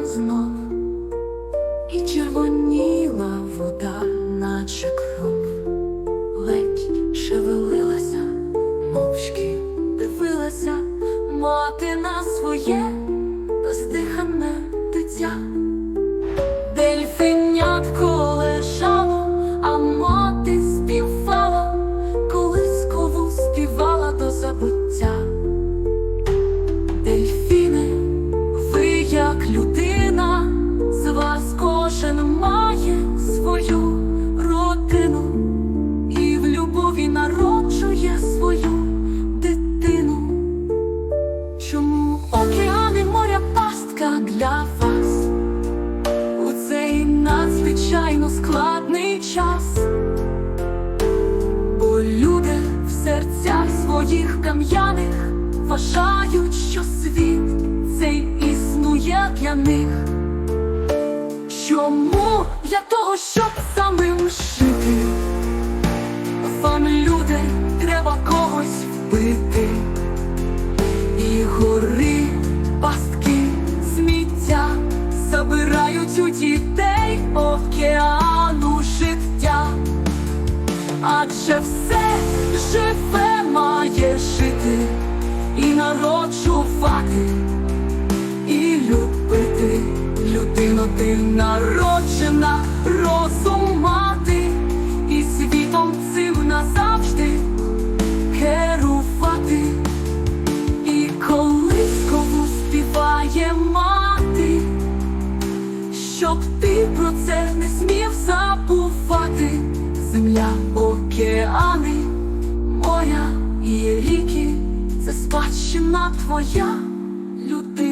океан знов, і червоніла вода, наче кров, ледь шевелилася, мовчки дивилася мати на своє здихане дитя. Народжує свою дитину. Чому океани моря пастка для вас у цей надзвичайно складний час? Бо люди в серцях своїх кам'яних вважають, що світ цей існує для них. Чому для того, щоб Адже все живе має жити і народжувати, і любити людину ти народжена, розум мати, і світом цим назавжди керувати. І колискову співає мати, щоб ти про це не смів забувати. Земля, океани, моря і ріки, це спадщина твоя, людино,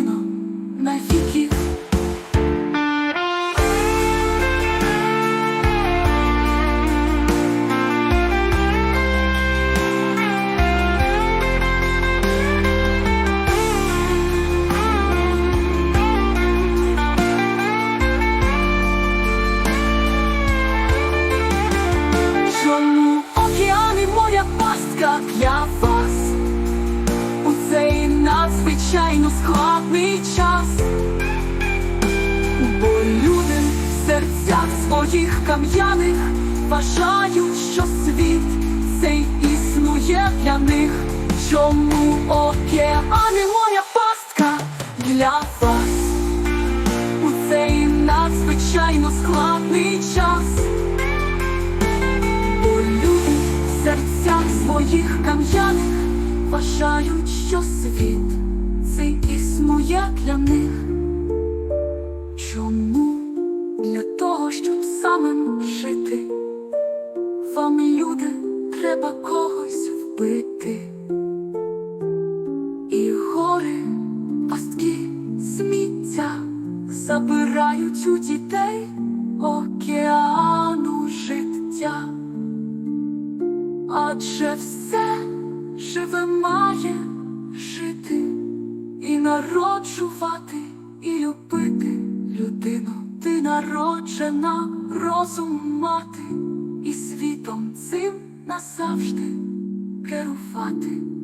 надзвичайно складний час? Бо люди в серцях своїх кам'яних вважають, що світ цей існує для них. Чому океани моря пастка для вас у цей надзвичайно складний час? Бо люди в серцях своїх кам'яних вважають, що світ цей існує для них. Чому для того, щоб самим жити, вам люди треба когось вбити. І гори, пастки, сміття забирають у дітей океану життя. Адже все живе має жити народжувати, і любити людину. Ти народжена розум мати, і світом цим назавжди керувати.